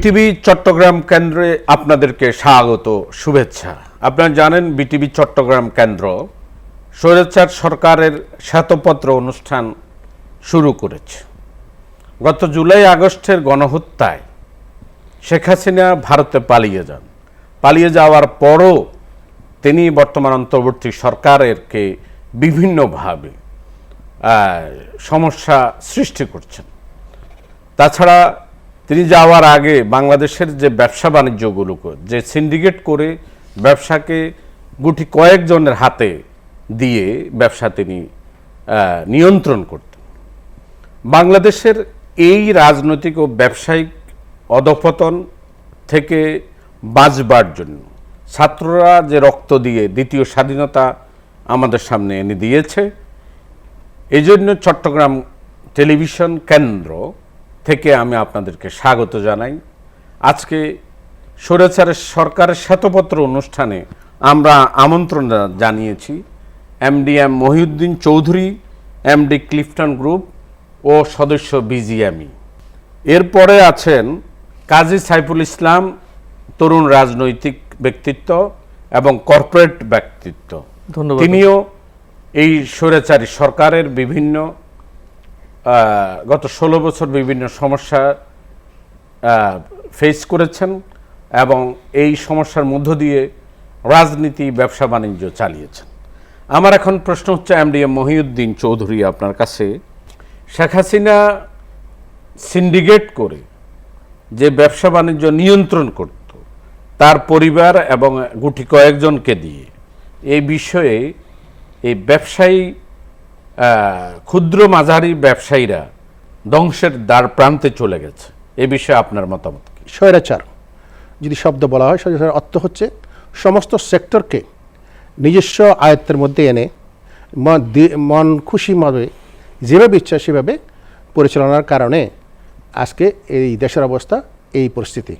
BTV Chittagong কেন্দ্রে আপনাদেরকে স্বাগত, শুভেচ্ছা। আপনারা জানেন বিটিভি চট্টগ্রাম কেন্দ্র, স্বৈরাচার সরকারের শ্বেতপত্র অনুষ্ঠান শুরু করেছে। গত জুলাই আগস্টের গণহত্যায় শেখ হাসিনা ভারতে পালিয়ে যান। পালিয়ে যাওয়ার পরও তিনি বর্তমান অন্তর্বর্তী সরকারেরকে বিভিন্নভাবে সমস্যা সৃষ্টি করছেন। তাছাড়া তিনি যাওয়ার আগে বাংলাদেশের যে ব্যবসা বাণিজ্যগুলোকে, যে সিন্ডিকেট করে ব্যবসাকে গুটি কয়েকজনের হাতে দিয়ে ব্যবসা তিনি নিয়ন্ত্রণ করতেন। বাংলাদেশের এই রাজনৈতিক ও ব্যবসায়িক অধপতন থেকে বাঁচবার জন্য ছাত্ররা যে রক্ত দিয়ে দ্বিতীয় স্বাধীনতা আমাদের সামনে এনে দিয়েছে এই জন্য চট্টগ্রাম টেলিভিশন কেন্দ্র থেকে আমি আপনাদেরকে স্বাগত জানাই। আজকে স্বৈরাচারের সরকারের শ্বেতপত্র অনুষ্ঠানে আমরা আমন্ত্রণ জানিয়েছি MDM Mohiuddin Chowdhury MD Clifton group ও সদস্য বিজিএমই। এরপরে আছেন কাজী সাইফুল ইসলাম তরুণ রাজনৈতিক ব্যক্তিত্ব এবং কর্পোরেট ব্যক্তিত্ব। তিনিও এই স্বৈরাচারী সরকারের বিভিন্ন গত ষোলো বছর বিভিন্ন সমস্যা ফেস করেছেন এবং এই সমস্যার মধ্য দিয়ে রাজনীতি, ব্যবসা, বাণিজ্য চালিয়েছেন। আমার এখন প্রশ্ন হচ্ছে এমডিএম মহিউদ্দিন চৌধুরী আপনার কাছে, শেখ হাসিনা সিন্ডিকেট করে যে ব্যবসা, বাণিজ্য নিয়ন্ত্রণ করত, তার পরিবার এবং গুটি কয়েকজনকে দিয়ে, এই বিষয়ে এই ব্যবসায়ী ক্ষুদ্র মাঝারি ব্যবসায়ীরা ধ্বংসের দ্বার প্রান্তে চলে গেছে। এ বিষয়ে আপনার মতামত কি? স্বৈরাচার। যদি শব্দ বলা হয় স্বৈরাচার অর্থ হচ্ছে সমস্ত সেক্টরকে নিজস্ব আয়ত্তের মধ্যে এনে মন মন খুশিভাবে যেভাবে ইচ্ছা সেভাবে পরিচালনার কারণে আজকে এই দেশের অবস্থা, এই পরিস্থিতি।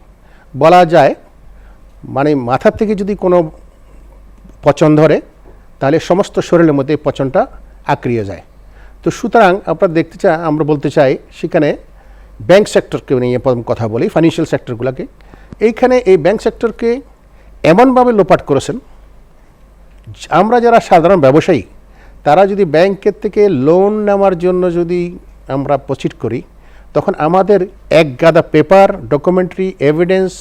বলা যায় মানে মাথার থেকে যদি কোনো পচন ধরে, তাহলে সমস্ত শরীরের মধ্যে পচনটা আক্রিয়ে যায়। তো সুতরাং আপনারা দেখতে চাই, আমরা বলতে চাই সেখানে ব্যাংক সেক্টরকে নিয়ে প্রথম কথা বলি ফাইন্যান্সিয়াল সেক্টরগুলোকে এইখানে এই ব্যাংক সেক্টরকে এমনভাবে লোপাট করেছেন, আমরা যারা সাধারণ ব্যবসায়ী, তারা যদি ব্যাংকের থেকে লোন নেওয়ার জন্য যদি আমরা প্রচিট করি, তখন আমাদের এক গাদা পেপার ডকুমেন্টারি এভিডেন্স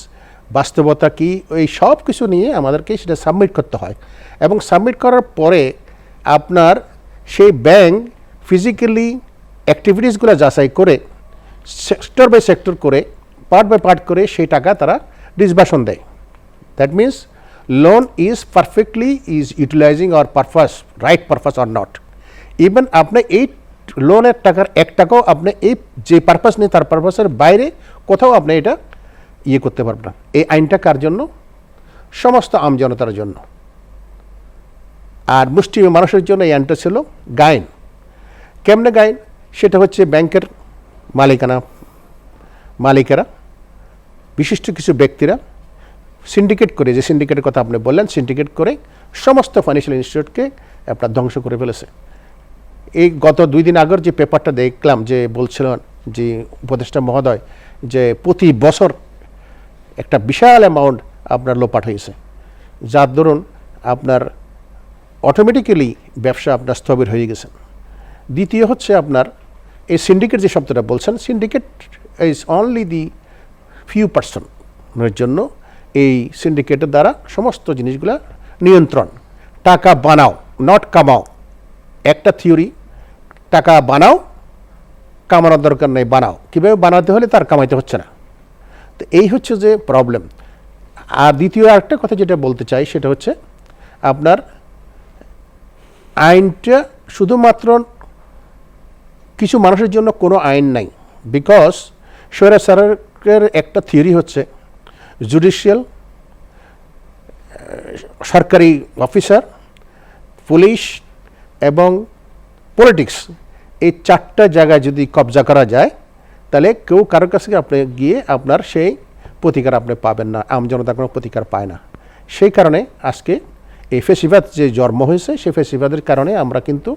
বাস্তবতা কি, এই সব কিছু নিয়ে আমাদেরকে সেটা সাবমিট করতে হয়। এবং সাবমিট করার পরে আপনার সেই ব্যাংক ফিজিক্যালি অ্যাক্টিভিটিসগুলো যাচাই করে সেক্টর বাই সেক্টর করে পার্ট বাই পার্ট করে সেই টাকা তারা ডিসবাসন দেয়। That means loan is perfectly is utilizing our purpose, right purpose or not. Even আপনি এই লোনের টাকার এক টাকাও আপনি এই যে পারপাস নেই তার পারপাসের বাইরে কোথাও আপনি এটা ইয়ে করতে পারবেন না। এই আইনটা কার জন্য? সমস্ত আমজনতার জন্য। আর মুষ্টিমেয় মানুষের জন্য এই আইনটা ছিল গাইন। কেমনে গাইন? সেটা হচ্ছে ব্যাংকের মালিকানা, মালিকেরা, বিশিষ্ট কিছু ব্যক্তিরা সিন্ডিকেট করে, যে সিন্ডিকেটের কথা আপনি বললেন সিন্ডিকেট করে সমস্ত ফাইন্যান্সিয়াল ইনস্টিটিউটকে আপনার ধ্বংস করে ফেলেছে। এই গত দুই দিন আগের যে পেপারটা দেখলাম, যে বলছিলেন যে উপদেষ্টা মহোদয়, যে প্রতি বছর একটা বিশাল অ্যামাউন্ট আপনার লোপাট হয়েছে। যার দরুন আপনার অটোমেটিক্যালি ব্যবসা আপনার স্থবির হয়ে গেছে। দ্বিতীয় হচ্ছে আপনার এই সিন্ডিকেট যে শব্দটা বলছেন syndicate is only the few পার্সনের জন্য এই সিন্ডিকেটের দ্বারা সমস্ত জিনিসগুলা নিয়ন্ত্রণ। টাকা বানাও নট কামাও। একটা থিওরি টাকা বানাও, কামানোর দরকার নেই, বানাও। কীভাবে বানাতে হলে তার কামাইতে হচ্ছে না। তো এই হচ্ছে যে প্রবলেম আর দ্বিতীয় আরেকটা কথা যেটা বলতে চাই, সেটা হচ্ছে আপনার আইনটা শুধুমাত্র কিছু মানুষের জন্য কোনো আইন নাই। বিকজ স্বৈরাচারের একটা থিওরি হচ্ছে জুডিশিয়াল সরকারি অফিসার পুলিশ এবং পলিটিক্স এই চারটা জায়গায় যদি কবজা করা যায়, তাহলে কেউ কারোর কাছে আপনি গিয়ে আপনার সেই প্রতিকার আপনি পাবেন না আমজনতা কোনো প্রতিকার পায় না। সেই কারণে আজকে এই ফেসিবাদ যে জন্ম হয়েছে সেই ফেসিবাদের কারণে আমরা কিন্তু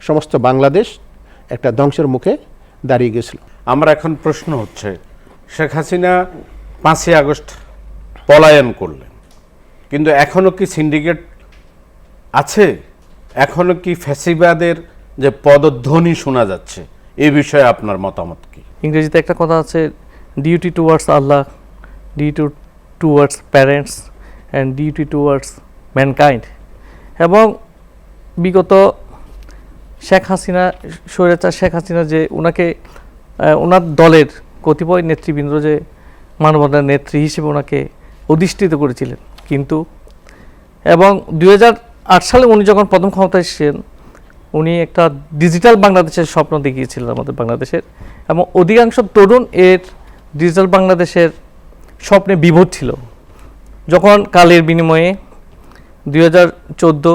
সমস্ত বাংলাদেশ একটা ধ্বংসের মুখে দাঁড়িয়ে গেছিল। আমরা এখন প্রশ্ন হচ্ছে শেখ হাসিনা পাঁচই আগস্ট পলায়ন করলেন কিন্তু এখনও কি সিন্ডিকেট আছে? এখনও কি ফ্যাসিবাদের যে পদধ্বনি শোনা যাচ্ছে এই বিষয়ে আপনার মতামত কি? ইংরেজিতে একটা কথা আছে duty towards Allah duty towards parents and duty towards mankind এবং বিগত শেখ হাসিনা, স্বৈরাচার শেখ হাসিনা যে ওনাকে ওনার দলের কতিপয় নেতৃবৃন্দ যে মানবতার নেত্রী হিসেবে ওনাকে অধিষ্ঠিত করেছিলেন। কিন্তু, এবং দু হাজার আট সালে উনি যখন প্রথম ক্ষমতায় এসেছেন, উনি একটা ডিজিটাল বাংলাদেশের স্বপ্ন দেখিয়েছিলেন আমাদের বাংলাদেশের। এবং অধিকাংশ তরুণ এর ডিজিটাল বাংলাদেশের স্বপ্নে বিভোর ছিল। যখন কালের বিনিময়ে দুই হাজার চোদ্দ,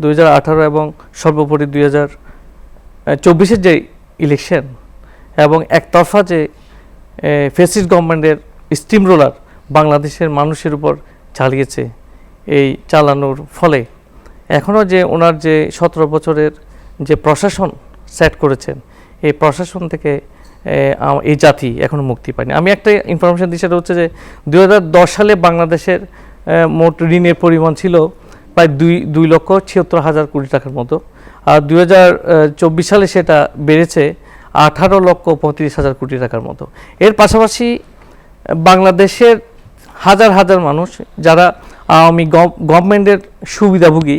দুই হাজার আঠারো এবং সর্বোপরি দুই হাজার চব্বিশের যে ইলেকশন এবং একতরফা যে ফেসিস গভর্নমেন্টের স্টিম রোলার বাংলাদেশের মানুষের উপর চালিয়েছে এই চালানোর ফলে। এখনও যে ওনার যে সতেরো বছরের যে প্রশাসন সেট করেছেন, এই প্রশাসন থেকে এই জাতি এখনও মুক্তি পায়নি। আমি একটা ইনফরমেশন দিই, সেটা হচ্ছে যে দু হাজার দশ সালে বাংলাদেশের মোট ঋণের পরিমাণ ছিল প্রায় দুই দুই লক্ষ ছিয়াত্তর হাজার কোটি টাকার মতো। আর দুই চব্বিশ সালে সেটা বেড়েছে আঠারো লক্ষ পঁয়ত্রিশ হাজার কোটি টাকার মতো। এর পাশাপাশি বাংলাদেশের হাজার হাজার মানুষ যারা আওয়ামী গভর্নমেন্টের সুবিধাভোগী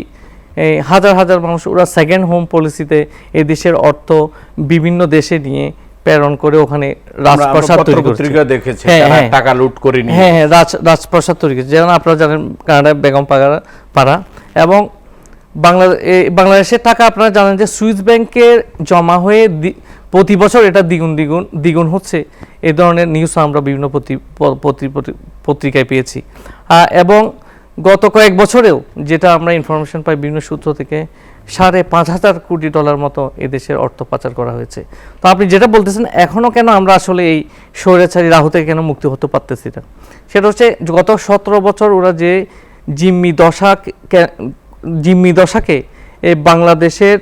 হাজার হাজার মানুষ ওরা সেকেন্ড হোম পলিসিতে এই দেশের অর্থ বিভিন্ন দেশে নিয়ে প্রেরণ করে ওখানে রাজপ্রাসাদ তৈরি করছে। পত্রিকা দেখেছি হ্যাঁ, তারা হ্যাঁ। টাকা লুট করে নিয়ে হ্যাঁ হ্যাঁ রাজ রাজপ্রাসাদ তৈরি করেছে। যেমন আপনারা জানেন কানাডায় বেগম পাড়া পাড়া। এবং বাংলা বাংলাদেশের টাকা আপনারা জানেন যে সুইস ব্যাংকে জমা হয়ে প্রতি বছর এটা দ্বিগুণ দ্বিগুণ দ্বিগুণ হচ্ছে। এ ধরনের নিউজ আমরা বিভিন্ন পত্রিকায় পেয়েছি। এবং গত কয়েক বছরেও যেটা আমরা ইনফরমেশন পাই বিভিন্ন সূত্র থেকে সাড়ে পাঁচ হাজার কোটি ডলার মতো এদেশের অর্থ পাচার করা হয়েছে। তো আপনি যেটা বলতেছেন এখনও কেন আমরা আসলে এই স্বৈরাচারী রাহু থেকে কেন মুক্তি হতে পারতেছি না? সেটা হচ্ছে গত সতেরো বছর ওরা যে জিম্মি দশা জিম্মি দশাকে এই বাংলাদেশের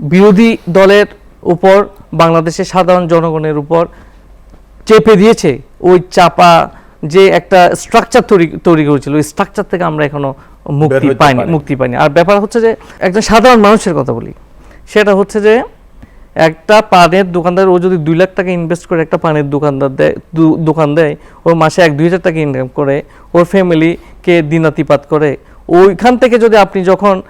বিরোধী দলের উপর, বাংলাদেশের সাধারণ জনগণের উপর চেপে দিয়েছে, ওই চাপা যে একটা স্ট্রাকচার তৈরি তৈরি করেছিল ওই স্ট্রাকচার থেকে আমরা এখনও মুক্তি পাইনি মুক্তি পাইনি। আর ব্যাপার হচ্ছে যে একজন সাধারণ মানুষের কথা বলি সেটা হচ্ছে যে একটা পানের দোকানদার ও যদি দুই লাখ টাকা ইনভেস্ট করে একটা পানের দোকানদার দেয় দোকান দেয় ওর মাসে এক দুই হাজার টাকা ইনকাম করে ওর ফ্যামিলিকে দিনাতিপাত করে ওইখান থেকে যদি আপনি যখন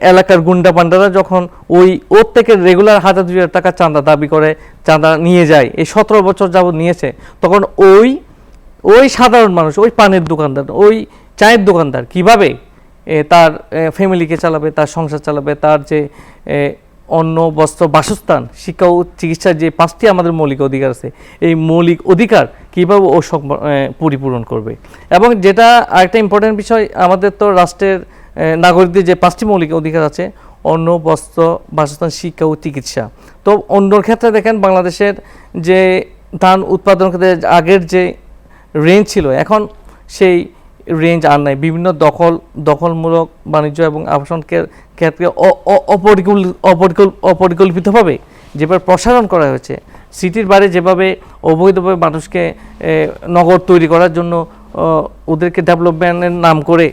এলাকার গুন্ডা পান্ডারা যখন ওই ওর থেকে রেগুলার হাজার দুই হাজার টাকা চাঁদা দাবি করে চাঁদা নিয়ে যায় এই সতেরো বছর যাবত নিয়েছে তখন ওই ওই সাধারণ মানুষ, ওই পানের দোকানদার, ওই চায়ের দোকানদার কীভাবে তার ফ্যামিলিকে চালাবে, তার সংসার চালাবে, তার যে অন্ন, বস্ত্র, বাসস্থান, শিক্ষা ও চিকিৎসার যে পাঁচটি আমাদের মৌলিক অধিকার আছে, এই মৌলিক অধিকার কীভাবে ও পরিপূরণ করবে? এবং যেটা আরেকটা ইম্পর্টেন্ট বিষয়, আমাদের তো রাষ্ট্রের নাগরিকদের যে পাঁচটি মৌলিক অধিকার আছে, অন্ন, বস্ত্র, বাসস্থান, শিক্ষা ও চিকিৎসা। তো অন্যর ক্ষেত্রে দেখেন, বাংলাদেশের যে ধান উৎপাদন ক্ষেত্রে আগের যে রেঞ্জ ছিল। এখন সেই রেঞ্জ আর নাই। বিভিন্ন দখল, দখলমূলক বাণিজ্য এবং আবাসনকে ক্ষেত্রে অপরিকল অপরিকল, অপরিকল্পিতভাবে যেভাবে প্রসারণ করা হয়েছে, সিটির বাইরে যেভাবে অবৈধভাবে মানুষকে নগর তৈরি করার জন্য ওদেরকে ডেভেলপমেন্টের নাম করে,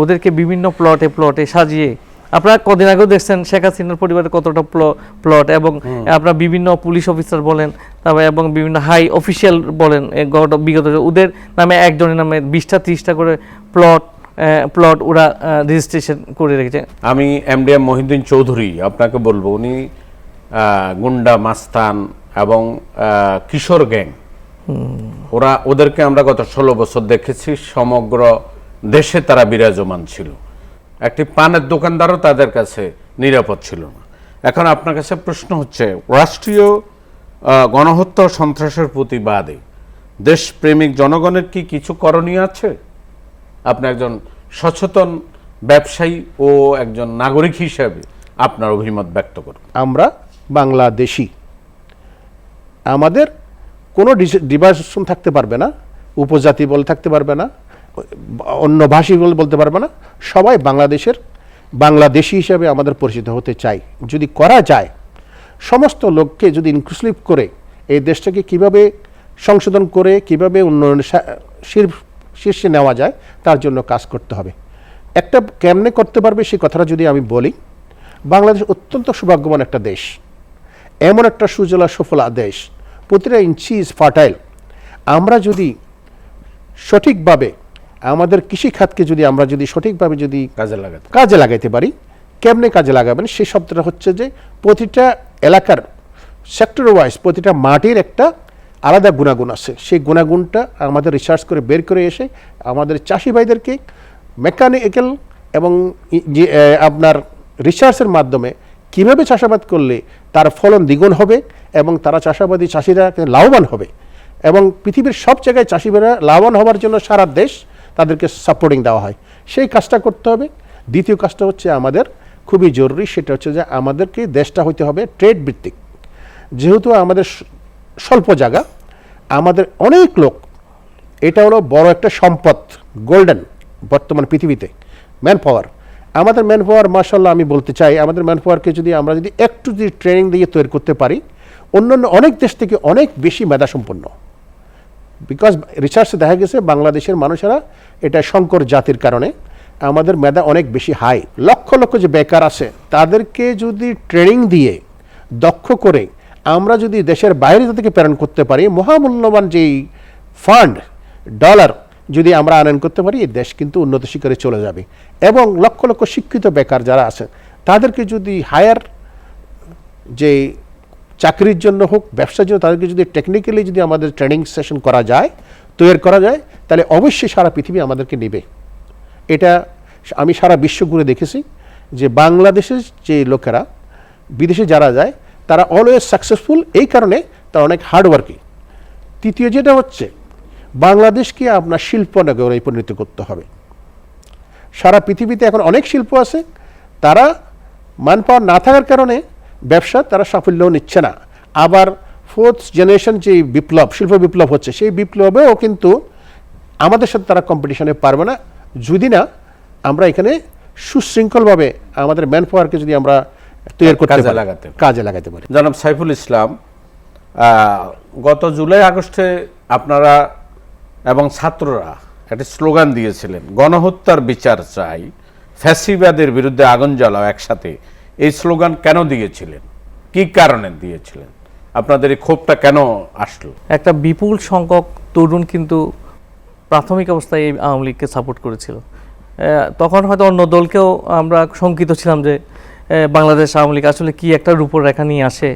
ওদেরকে বিভিন্ন প্লটে প্লটে সাজিয়ে আপনারা কদিন আগেও দেখছেন শেখ হাসিনার পরিবারে কতটা প্লট এবং আপনারা বিভিন্ন পুলিশ অফিসার বলেন তারপরে এবং বিভিন্ন হাই অফিসিয়াল বলেন বিগত ওদের নামে একজনের নামে বিশটা ত্রিশটা করে প্লট প্লট ওরা রেজিস্ট্রেশন করে রেখেছে। আমি এমডিএম মহিউদ্দিন চৌধুরী আপনাকে বলব উনি গুন্ডা মাস্তান এবং কিশোর গ্যাং। ওরা ওদেরকে আমরা গত ষোলো বছর দেখেছি সমগ্র দেশে তারা বিরাজমান ছিল। একটি পানের দোকানদারও তাদের কাছে নিরাপদ ছিল না। এখন আপনার কাছে প্রশ্ন হচ্ছে, রাষ্ট্রীয় গণহত্যা সন্ত্রাসের প্রতিবাদে দেশপ্রেমিক জনগণের কি কিছু করণীয় আছে? আপনি একজন সচেতন ব্যবসায়ী ও একজন নাগরিক হিসেবে আপনার অভিমত ব্যক্ত করুন। আমরা বাংলাদেশি। আমাদের কোনো ডিভার্সন থাকতে পারবে না, উপজাতি বলে থাকতে পারবে না অন্য ভাষী বলে বলতে পারবে না, সবাই বাংলাদেশের বাংলাদেশি হিসাবে আমাদের পরিচিত হতে চাই। যদি করা যায়, সমস্ত লোককে যদি ইনক্লুসিভ করে এই দেশটাকে কীভাবে সংশোধন করে, কীভাবে উন্নয়ন শীর্ষে নেওয়া যায়, তার জন্য কাজ করতে হবে। একটা কেমনে করতে পারবে সেই কথাটা যদি আমি বলি, বাংলাদেশ অত্যন্ত সৌভাগ্যবান একটা দেশ। এমন একটা সুজলা সফলা দেশ, প্রতিটা ইঞ্চি ইজ ফার্টাইল আমরা যদি সঠিকভাবে আমাদের কৃষিখাতকে যদি আমরা যদি সঠিকভাবে যদি কাজে লাগাতে কাজে লাগাইতে পারি কেমনে কাজে লাগাবেন? সেই শব্দটা হচ্ছে যে প্রতিটা এলাকার সেক্টর ওয়াইজ প্রতিটা মাটির একটা আলাদা গুণাগুণ আছে। সেই গুণাগুণটা আমাদের রিসার্চ করে বের করে এসে আমাদের চাষি ভাইদেরকে মেকানিক্যাল এবং যে আপনার রিসার্চের মাধ্যমে কীভাবে চাষাবাদ করলে তার ফলন দ্বিগুণ হবে এবং তারা চাষাবাদী চাষিরা লাভবান হবে? এবং পৃথিবীর সব জায়গায় চাষিরা লাভবান হওয়ার জন্য সারা দেশ তাদেরকে সাপোর্টিং দেওয়া হয়। সেই কাজটা করতে হবে। দ্বিতীয় কাজটা হচ্ছে আমাদের খুবই জরুরি, সেটা হচ্ছে যে আমাদেরকে দেশটা হইতে হবে ট্রেড ভিত্তিক। যেহেতু আমাদের স্বল্প জায়গা, আমাদের অনেক লোক, এটা হলো বড় একটা সম্পদ গোল্ডেন বর্তমান পৃথিবীতে ম্যান পাওয়ার আমাদের ম্যান পাওয়ার মার্শাল্লাহ আমি বলতে চাই, আমাদের ম্যান পাওয়ারকে যদি আমরা যদি একটু যদি ট্রেনিং দিয়ে তৈরি করতে পারি, অন্যান্য অনেক দেশ থেকে অনেক বেশি মেধাসম্পন্ন। বিকজ রিসার্চে দেখা গেছে, বাংলাদেশের মানুষেরা এটা সংকর জাতির কারণে, আমাদের মেধা অনেক বেশি হাই লক্ষ লক্ষ যে বেকার আছে, তাদেরকে যদি ট্রেনিং দিয়ে দক্ষ করে আমরা যদি দেশের বাইরে তাদেরকে প্রেরণ করতে পারি, মহামূল্যবান যেই ফান্ড ডলার যদি আমরা আনয়ন করতে পারি, এই দেশ কিন্তু উন্নত শিখরে চলে যাবে। এবং লক্ষ লক্ষ শিক্ষিত বেকার যারা আছে, তাদেরকে যদি হায়ার যে চাকরির জন্য হোক, ব্যবসার জন্য, তাদেরকে যদি টেকনিক্যালি যদি আমাদের ট্রেনিং সেশন করা যায়, তৈরি করা যায়, তাহলে অবশ্যই সারা পৃথিবী আমাদেরকে নেবে। এটা আমি সারা বিশ্ব ঘুরে দেখেছি যে বাংলাদেশের যে লোকেরা, বিদেশে যারা যায়, তারা অলওয়েজ সাকসেসফুল এই কারণে তারা অনেক হার্ডওয়ার্কিং তৃতীয় যেটা হচ্ছে, বাংলাদেশকে আপনার শিল্প নগরে পরিণত করতে হবে। সারা পৃথিবীতে এখন অনেক শিল্প আছে, তারা মান পাওয়ার না থাকার কারণে ব্যবসা তারা সাফল্য নিচ্ছে না। আবার ফোর্থ জেনারেশন যে বিপ্লব শিল্প বিপ্লব হচ্ছে সেই বিপ্লবেও কিন্তু আমাদের সাথে তারা কম্পিটিশনে পারবে না। যদি না আমরা এখানে সুশৃঙ্খলভাবে আমাদের ম্যান পাওয়ারকে যদি আমরা তৈরি করতে কাজে লাগাতে কাজে লাগাতে পারি। জনাব সাইফুল ইসলাম গত জুলাই আগস্টে আপনারা এবং ছাত্ররা একটা স্লোগান দিয়েছিলেন গণহত্যার বিচার চাই ফ্যাসিবাদের বিরুদ্ধে আগুন জ্বালাও একসাথে। এই স্লোগান কেন দিয়েছিলেন? কি কারণে দিয়েছিলেন? আপনাদের এই ক্ষোভটা কেন আসলো? একটা বিপুল সংখ্যক তরুণ কিন্তু প্রাথমিক অবস্থায় এই আওয়ামী লীগকে সাপোর্ট করেছিল। তখন হয়তো অন্য দলকেও আমরা শঙ্কিত ছিলাম যে বাংলাদেশ আওয়ামী লীগ আসলে কি একটা রূপরেখা নিয়ে আসে।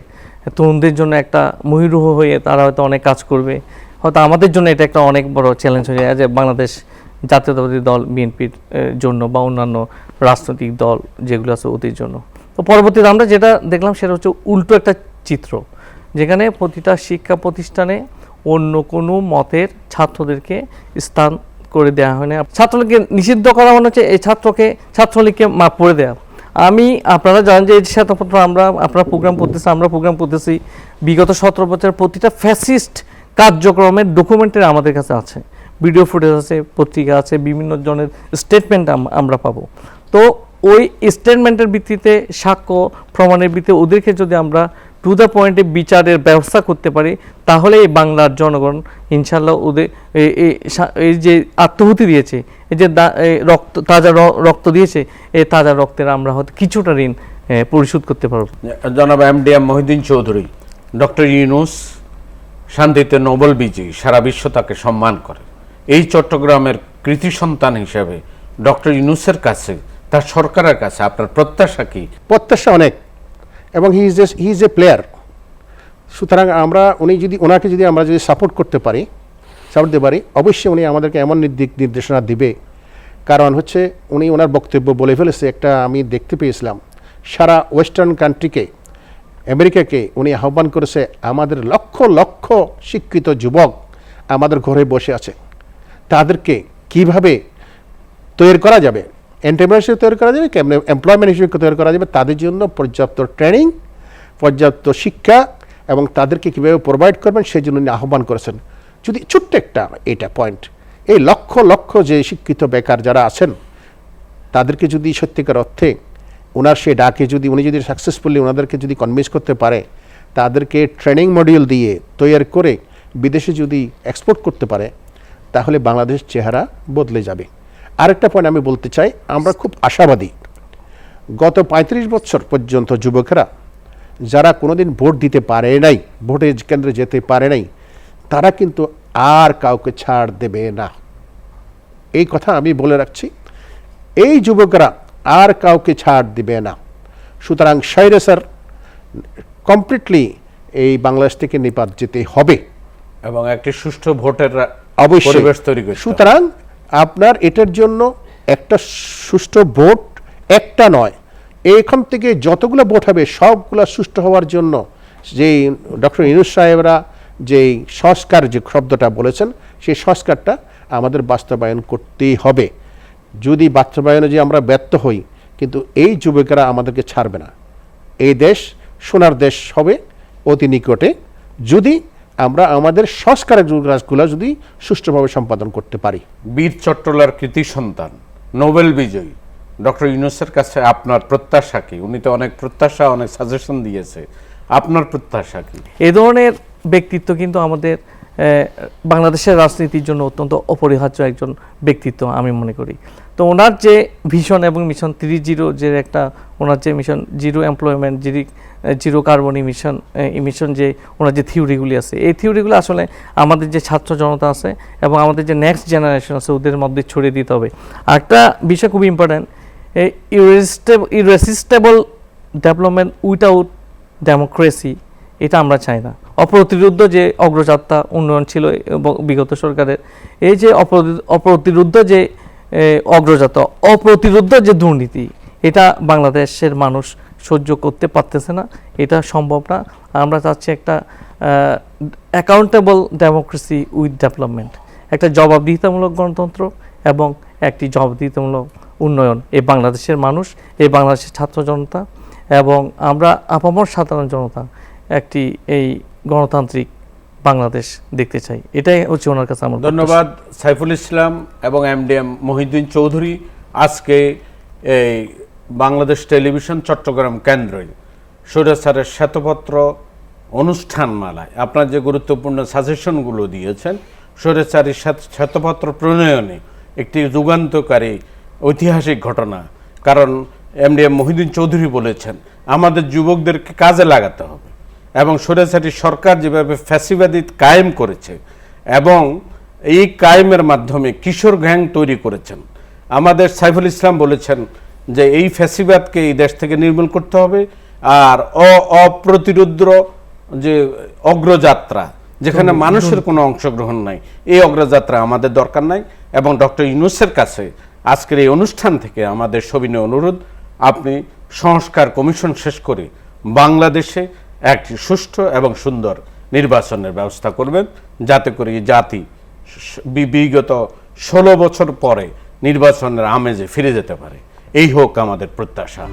তরুণদের জন্য একটা মহিরুহ হয়ে তারা হয়তো অনেক কাজ করবে। হয়তো আমাদের জন্য এটা একটা অনেক বড় চ্যালেঞ্জ হয়ে যায় যে, বাংলাদেশ জাতীয়তাবাদী দল, বিএনপির জন্য বা অন্যান্য রাজনৈতিক দল যেগুলো আছে ওদের জন্য। তো পরবর্তীতে আমরা যেটা দেখলাম সেটা হচ্ছে উল্টো একটা চিত্র, যেখানে প্রতিটা শিক্ষা প্রতিষ্ঠানে অন্য কোনো মতের ছাত্রদেরকে স্থান করে দেওয়া হয় না। ছাত্রলীগকে নিষিদ্ধ করা মানে হচ্ছে এই ছাত্রকে, ছাত্রলীগকে মাপ করে দেওয়া আমি, আপনারা জানেন যে এই শ্বেতপত্র আমরা, আপনারা প্রোগ্রাম করতেছি, আমরা প্রোগ্রাম করতেছি, বিগত সতেরো বছর প্রতিটা ফ্যাসিস্ট কার্যক্রমের ডকুমেন্টের আমাদের কাছে আছে। ভিডিও ফুটেজ আছে, পত্রিকা আছে, বিভিন্ন জনের স্টেটমেন্ট আমরা পাবো। তো ওই স্টেটমেন্টের ভিত্তিতে সাক্ষ্য, প্রমাণের ভিত্তিতে ওদেরকে যদি আমরা টু দ্য পয়েন্টে বিচারের ব্যবস্থা করতে পারি, তাহলে এই বাংলার জনগণ ইনশাল্লাহ ওদের এই- যে আত্মহুতি দিয়েছে, এই যে রক্ত, তাজা রক্ত দিয়েছে এই তাজা রক্তের আমরা হয়তো কিছুটা ঋণ পরিশোধ করতে পারব। জনাব M D M Mohiuddin Chowdhury, doctor Yunus শান্তিতে নোবেল বিজয়ী, সারা বিশ্ব তাকে সম্মান করে। এই চট্টগ্রামের কৃতি সন্তান হিসেবে ডক্টর ইউনুসের কাছে তার সরকারের কাছে আপনার প্রত্যাশা কি? প্রত্যাশা অনেক। এবং he is a he is a player সুতরাং আমরা, উনি যদি, ওনাকে যদি আমরা যদি সাপোর্ট করতে পারি সাপোর্ট দিতে পারি, অবশ্যই উনি আমাদেরকে এমন নির্দিক, নির্দেশনা দিবে। কারণ হচ্ছে উনি ওনার বক্তব্য বলে ফেলেছে, একটা আমি দেখতে পেয়েছিলাম। সারা ওয়েস্টার্ন কান্ট্রিকে আমেরিকাকে উনি আহ্বান করেছে, আমাদের লক্ষ লক্ষ শিক্ষিত যুবক আমাদের ঘরে বসে আছে। তাদেরকে কীভাবে তৈরি করা যাবে? এন্টারপ্রেনারশিপ তৈরি করা যাবে, কেমন এমপ্লয়মেন্ট হিসেবে তৈরি করা যাবে, তাদের জন্য পর্যাপ্ত ট্রেনিং পর্যাপ্ত শিক্ষা এবং তাদেরকে কীভাবে প্রোভাইড করবেন সেই জন্য আহ্বান করেছেন। যদি ছোট্ট একটা এটা পয়েন্ট এই লক্ষ লক্ষ যে শিক্ষিত বেকার যারা আছেন, তাদেরকে যদি সত্যিকার অর্থে ওনার সে ডাকে যদি, উনি যদি সাকসেসফুলি ওনাদেরকে যদি কনভিন্স করতে পারে, তাদেরকে ট্রেনিং মডিউল দিয়ে তৈরি করে বিদেশে যদি এক্সপোর্ট করতে পারে, তাহলে বাংলাদেশ চেহারা বদলে যাবে। আরেকটা পয়েন্ট আমি বলতে চাই আমরা খুব আশাবাদী। গত ৩৫ বছর পর্যন্ত যুবকেরা যারা কোনোদিন ভোট দিতে পারে নাই ভোটের কেন্দ্রে যেতে পারে নাই তারা কিন্তু আর কাউকে ছাড় দেবে না। এই কথা আমি বলে রাখছি এই যুবকরা আর কাউকে ছাড় দিবে না। সুতরাং স্যার কমপ্লিটলি এই বাংলাদেশ থেকে নিপাত যেতে হবে। এবং একটি সুষ্ঠু ভোটের অবশ্যই। সুতরাং আপনার এটার জন্য একটা সুষ্ঠু ভোট একটা নয়। এইখান থেকে যতগুলো ভোট হবে, সবগুলো সুষ্ঠু হওয়ার জন্য যেই ডক্টর ইনুস সাহেবরা যেই সংস্কার যে শব্দটা বলেছেন, সেই সংস্কারটা আমাদের বাস্তবায়ন করতেই হবে। যদি বাস্তবায়নে যে আমরা ব্যর্থ হই, কিন্তু এই যুবকেরা আমাদেরকে ছাড়বে না। এই দেশ সোনার দেশ হবে অতি নিকটে। যদি আমরা আমাদের সংস্কারের কাজগুলো যদি সুষ্ঠুভাবে সম্পাদন করতে পারি। বীর চট্টলার কৃতি সন্তান নোবেল বিজয়ী ডক্টর ইউনুসের কাছে আপনার প্রত্যাশা কি? উনি তো অনেক প্রত্যাশা অনেক সাজেশন দিয়েছে। আপনার প্রত্যাশা কি? এই ধরনের ব্যক্তিত্ব কিন্তু আমাদের আহ, বাংলাদেশের রাজনীতির জন্য অত্যন্ত অপরিহার্য একজন ব্যক্তিত্ব আমি মনে করি। তো ওনার যে ভিশন এবং মিশন থ্রি জিরো যে একটা ওনার যে mission zero employment zero zero carbon emission emission যে ওনার যে থিওরিগুলি আছে, এই থিওরিগুলো আসলে আমাদের যে ছাত্র জনতা আছে এবং আমাদের যে নেক্সট জেনারেশন আছে, ওদের মধ্যে ছড়িয়ে দিতে হবে। আরেকটা বিষয় খুব ইম্পর্ট্যান্ট এই ইরেসিস্টেবল ডেভেলপমেন্ট উইথাউট ডেমোক্রেসি এটা আমরা চাই না। অপ্রতিরুদ্ধ যে অগ্রযাত্রা উন্নয়ন ছিল বিগত সরকারের, এই যে অপ্রতি- অপ্রতিরুদ্ধ যে এ, অগ্রযাত্রা অপ্রতিরুদ্ধ যে দুর্নীতি এটা বাংলাদেশের মানুষ সহ্য করতে পারতেছে না এটা সম্ভব না। আমরা চাচ্ছি একটা অ্যাকাউন্টেবল ডেমোক্রেসি উইথ ডেভেলপমেন্ট একটা জবাবদিহিতামূলক গণতন্ত্র এবং একটি জবাবদিহিতামূলক উন্নয়ন। এই বাংলাদেশের মানুষ এই বাংলাদেশের ছাত্র জনতা এবং আমরা আপামর সাধারণ জনতা একটি এই গণতান্ত্রিক বাংলাদেশ দেখতে চাই। এটাই হচ্ছে ওনার কাছে আমার ধন্যবাদ সাইফুল ইসলাম এবং এমডিএম মহিউদ্দিন চৌধুরী আজকে এই বাংলাদেশ টেলিভিশন চট্টগ্রাম কেন্দ্রে স্বৈরাচারের শ্বেতপত্র অনুষ্ঠানমালায়। আপনার যে গুরুত্বপূর্ণ সাজেশনগুলো দিয়েছেন স্বৈরাচারী শ্বেত- শ্বেতপত্র প্রণয়নে একটি যুগান্তকারী ঐতিহাসিক ঘটনা। কারণ এমডিএম মহিউদ্দিন চৌধুরী বলেছেন, আমাদের যুবকদেরকে কাজে লাগাতে হবে। এবং স্বৈরাচারী সরকার যেভাবে ফ্যাসিবাদী কায়েম করেছে এবং এই কায়েমের মাধ্যমে কিশোর গ্যাং তৈরি করেছেন। আমাদের সাইফুল ইসলাম বলেছেন যে এই ফ্যাসিবাদকে এই দেশ থেকে নির্মূল করতে হবে আর অপ্রতিরুদ্র যে অগ্রযাত্রা যেখানে মানুষের কোনো অংশগ্রহণ নাই এই অগ্রযাত্রা আমাদের দরকার নাই এবং ডক্টর ইউনুসের কাছে আজকের এই অনুষ্ঠান থেকে আমাদের সবিনয় অনুরোধ আপনি সংস্কার কমিশন শেষ করে বাংলাদেশে একটি সুষ্ঠু এবং সুন্দর নির্বাচনের ব্যবস্থা করবেন। যাতে করে জাতি বিগত ষোলো বছর পরে নির্বাচনের আমেজে ফিরে যেতে পারে। এই হোক আমাদের প্রত্যাশা।